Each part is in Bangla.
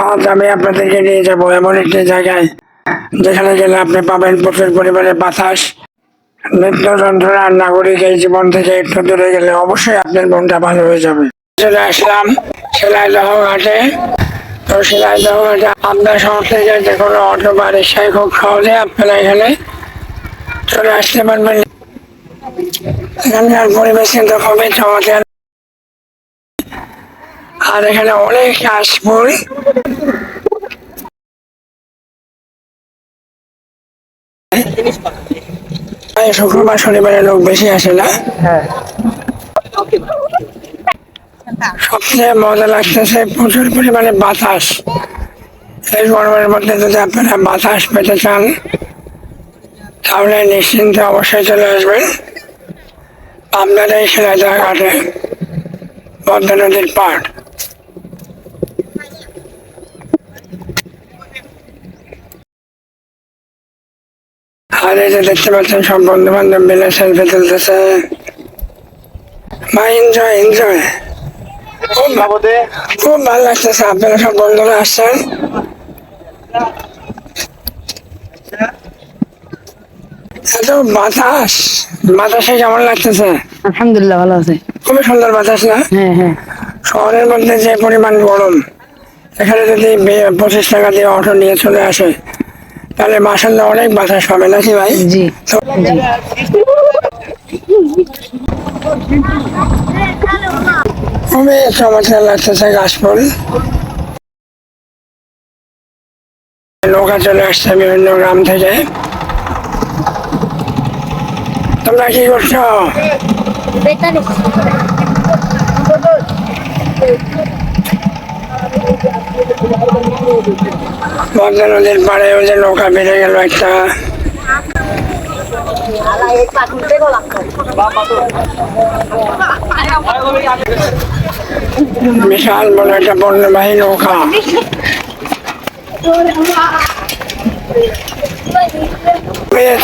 আজ আমি আপনাদেরকে নিয়ে যাব এমন একটি জায়গায়, যেখানে গেলে আপনি পাবেন প্রচুর পরিমাণে বাতাস। নিত্য যন্ত্রণা আর নাগরিক এই জীবন থেকে একটু দূরে গেলে অবশ্যই আপনার মনটা ভালো হয়ে যাবে। চলে আসলাম শিলাইদহ ঘাটে তো শিলাইদহ ঘাটে আপনার শহর থেকে যে কোনো অটো বা রিক্সায় খুব সহজে আপনারা এখানে চলে আসতে পারবেন। এখানকার পরিবেশ কিন্তু খুবই চমৎকার। আর এখানে অনেক কাশফুল এই শুক্রবার শনিবারে লোক বেশি আসে না। সবচেয়ে মজা লাগতেছে প্রচুর পরিমাণে বাতাস। এই গরমের মধ্যে যদি আপনারা বাতাস পেতে চান তাহলে নিশ্চিন্তে অবশ্যই চলে আসবেন। আপনার এই শিলাজা ঘাটে পদ্মা নদীর পাড়। আর এই যে দেখতে পাচ্ছেন সব বন্ধু বান্ধব মিলে সেলফি তুলতেছে। ভাই এনজয় এনজয় খুব খুব ভালো লাগতেছে আপনারা সব বন্ধুরা আসছেন। এত বাতাস বাতাসে কেমন লাগতেছে? আলহামদুলিল্লাহ ভালো আছে। খুবই সুন্দর বাতাস না? হ্যাঁ হ্যাঁ। শহরের মধ্যে যে পরিমাণ গরম এখানে যদি পঁচিশ টাকা দিয়ে অটো নিয়ে চলে আসে তাহলে মাসাল্লাহ অনেক বাতাস পাবে নাকি ভাই? জি খুবই চমৎকার লাগতেছে গাছফুল নৌকা চলে আসছে বিভিন্ন গ্রাম থেকে। তোমরা কি করছ? পদ্মা নদীর পাড়ে যে নৌকা বেড়ে গেল একটা। বিশাল বড় একটা বন্যবাহী নৌকা।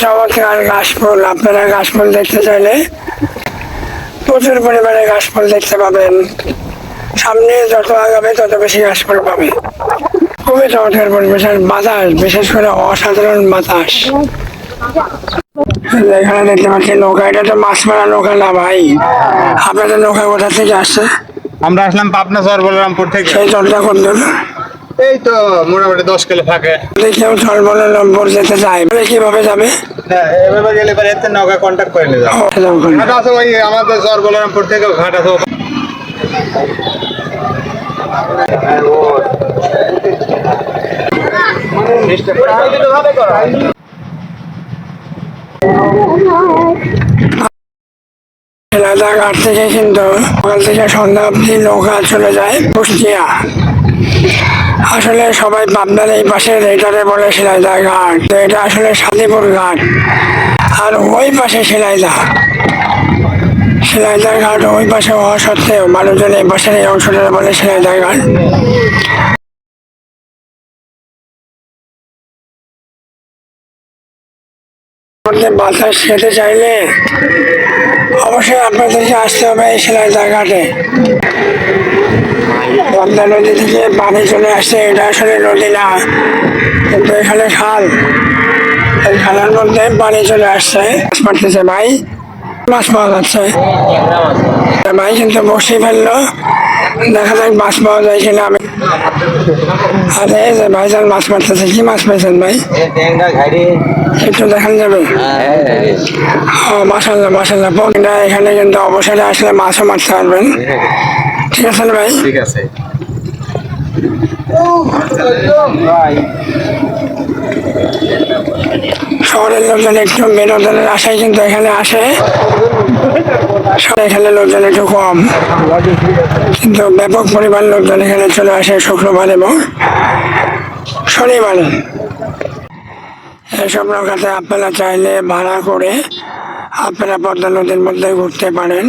চমৎকার গাছফুল, আপনারা গাছফুল দেখতে চাইলে প্রচুর পরিমাণে গাছফুল দেখতে পাবেন। সামনে যত আগাবে তত বেশি গাছফুল পাবে। খুবই চমৎকার পরিবেশ আর বাতাস বিশেষ করে অসাধারণ বাতাস। এখানে দেখতে পাচ্ছি নৌকা এটা তো মাছ মারা নৌকা না ভাই? আপনাদের নৌকা কোথা থেকে আসছে? আমরা আসলাম পাবনা শহর বলরামপুর থেকে। সেই চলটা কোন এই তো মোটামুটি দশ কিলো ফাঁকে। দেখলেও সর্বনম্বর যেতে চাই বলে কীভাবে যাবে? হ্যাঁ এভাবে গেলে পরে এতে নৌকা কন্ট্যাক্ট করে নিয়ে যাও ঘাট আছে ওই আমাদের শহর বলরামপুর থেকে ঘাট আছে ওখানে। রাজাঘাট থেকে কিন্তু সকাল থেকে সন্ধ্যা অবধি নৌকা চলে যায় কুষ্টিয়া। আসলে সবাই পাবনার এই পাশে এটারে বলে শিলাইদা ঘাট। তো এটা আসলে সাদিপুর ঘাট। আর ওই পাশে শিলাইদা। শিলাইদা ঘাট ওই পাশে হওয়া সত্ত্বেও মানুষজন এই পাশের এই অংশটা বলে শিলাইদা ঘাট বাতাস খেতে চাইলে অবশ্যই আপনাদেরকে আসতে হবে এই শিলাইদা ঘাটে পদ্মা নদী থেকে পানি চলে আসছে, এটা আসলে নদী না, কিন্তু এখানে খাল। এই খালের মধ্যে পানি চলে আসছে। মারতেছে ভাই। মাছ পাওয়া যাচ্ছে। ভাই কিন্তু বসে ফেলল। দেখা যাক মাছ পাওয়া যায় কিনা। আমি আরে এই যে ভাইজান মাছ মারতেছে কি মাছ পেয়েছেন ভাই? একটু দেখান যাবে? ও মাসাল্লাহ মাসাল্লাহ পকটা এখানে কিন্তু অবসরে আসলে মাছও মারতে পারবেন। ঠিক আছে ভাই? ঠিক আছে। শহরের লোকজন একটু বিনোদনের আশায় কিন্তু এখানে আসে। এখানে লোকজন একটু কম। কিন্তু ব্যাপক পরিমাণ লোকজন এখানে চলে আসে শুক্রবার এবং শনিবারে। এসব নৌকাতে আপনারা চাইলে ভাড়া করে আপনারা পদ্মা নদীর মধ্যে ঘুরতে পারেন।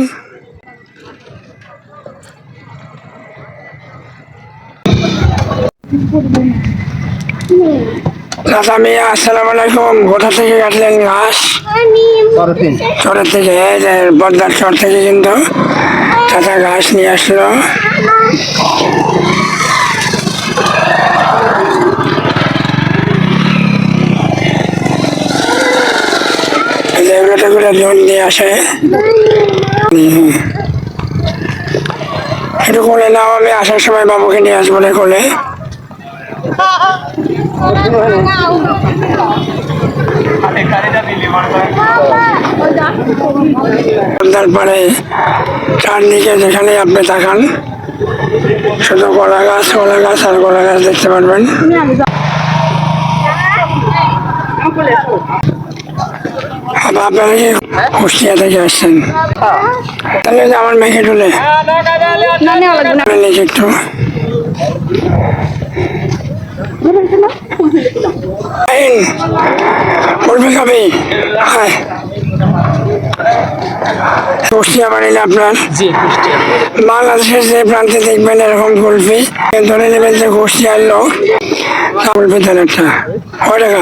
আসসালাম আলাইকুম। থেকে ঘাস? থেকে থেকে কিন্তু ঘাস নিয়ে আসলো। দিয়ে আসে। নাও আমি আসার সময় বাবুকে নিয়ে আসব না তারপরে চারদিকে যেখানে আপনি তাকান শুধু কলা গাছ কলা গাছ আর কলা গাছ দেখতে পারবেন আপনারা আসছেন তাহলে আমার মেঘে নিচে একটু আইন পড়বে হ্যাঁ হায় বাড়ি না আপনার বাংলাদেশের যে প্রান্তে দেখবেন এরকম কুলফি, ধরে নেবেন যে কুষ্টিয়ার লোক কুলফি ধরে একটা কয় টাকা?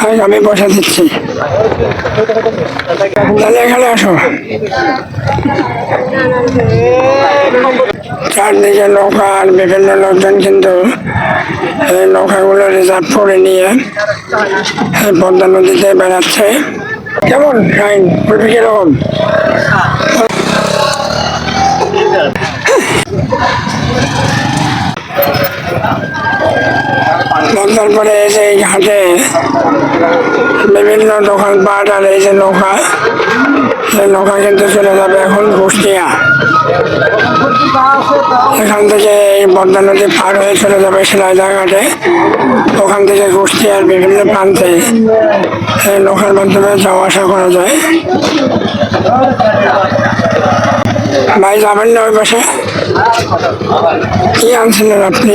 আমি- আমি পয়সা দিচ্ছি তাহলে এখানে আসো। চারদিকে নৌকা আর বিভিন্ন লোকজন কিন্তু এই নৌকাগুলো রিজার্ভ করে নিয়ে এই পদ্মা নদীতে বেড়াচ্ছে। কেমন? আইন কীরকম? পদ্মার পরে যে এই ঘাটে বিভিন্ন দোকানপাট আর এই যে নৌকা। এই নৌকা কিন্তু চলে যাবে এখন কুষ্টিয়া। এখান থেকে এই পদ্মা নদী পার হয়ে চলে যাবে শিলাইদা ঘাটে ওখান থেকে কুষ্টিয়ার বিভিন্ন প্রান্তে এই নৌকার মাধ্যমে যাওয়া আসা করা যায়। ভাই, যাবেন না ওই পাশে? কি আনছিলেন আপনি?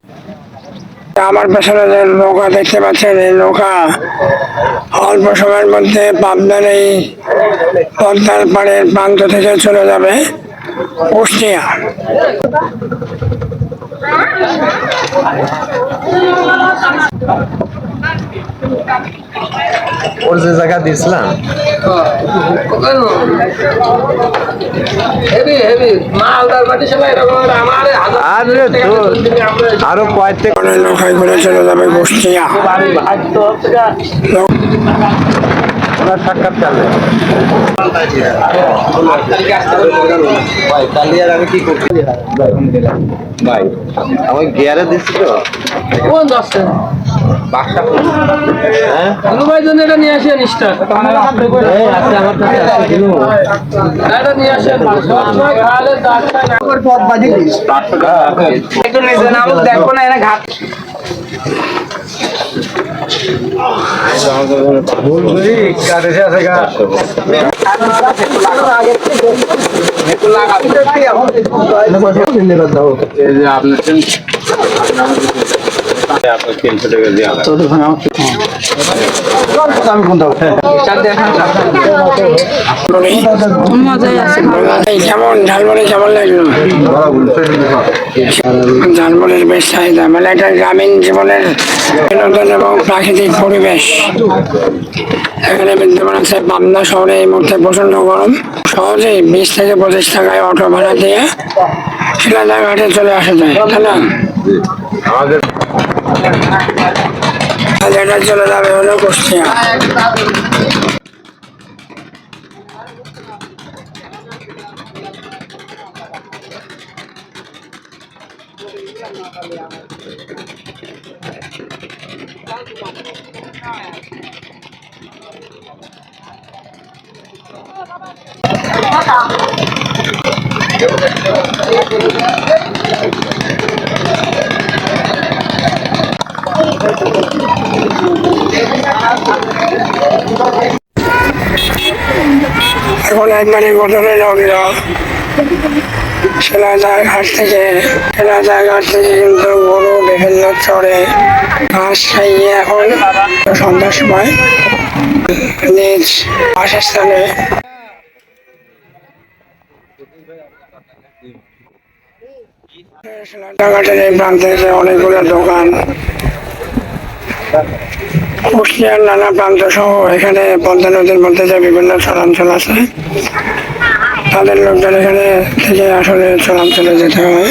আমার পেছনে যে নৌকা দেখতে পাচ্ছেন, এই নৌকা অল্প সময়ের মধ্যে পাবনার এই পদ্মার পাড়ের প্রান্ত থেকে চলে যাবে কুষ্টিয়া। ওর যে জায়গা দিয়েছিলাম। আর করে চলে যাবে ওনার আমি কি করছি ভাই আমাকে গিয়ারে দিচ্ছি তো কোন হ্যাঁ? জন্য এটা নিয়ে আসেন স্টার। এই আছে আমার কাছে আছে দিনু। এটা নিয়ে আসেন সবসময় খালে দাঁড়টা একটু নিজে নাম দেখো না এনে ঘাট। আপনার এই কেমন লাগল ঝালমুড়ির বেশ চাহিদা মানে একটা গ্রামীণ জীবনের বিনোদন এবং প্রাকৃতিক পরিবেশ। এখানে বিদ্যমান আছে পাবনা শহরে এই মুহূর্তে প্রচণ্ড গরম। সহজেই বিশ থেকে পঁচিশ টাকায় অটো ভাড়া দিয়ে শিলাদা ঘাটে চলে আসা যায়, তাই না? আমাদের আর এটা চলে যাবে হলো কুষ্টিয়া এখন একবারে গোদরে লাগল সেলাদার ঘাট থেকে সেলাদার ঘাট থেকে কিন্তু গরু বিভিন্ন চড়ে ঘাস খাইয়ে এখন সন্ধ্যার সময় নিজ বাসস্থানে রাস্তাঘাটের এই প্রান্তে অনেকগুলো দোকান কুষ্টিয়ার নানা প্রান্ত সহ এখানে পদ্মা নদীর মধ্যে যে বিভিন্ন চলাঞ্চল আছে, তাদের লোকজন এখানে থেকে আসলে চলাঞ্চলে যেতে হয়।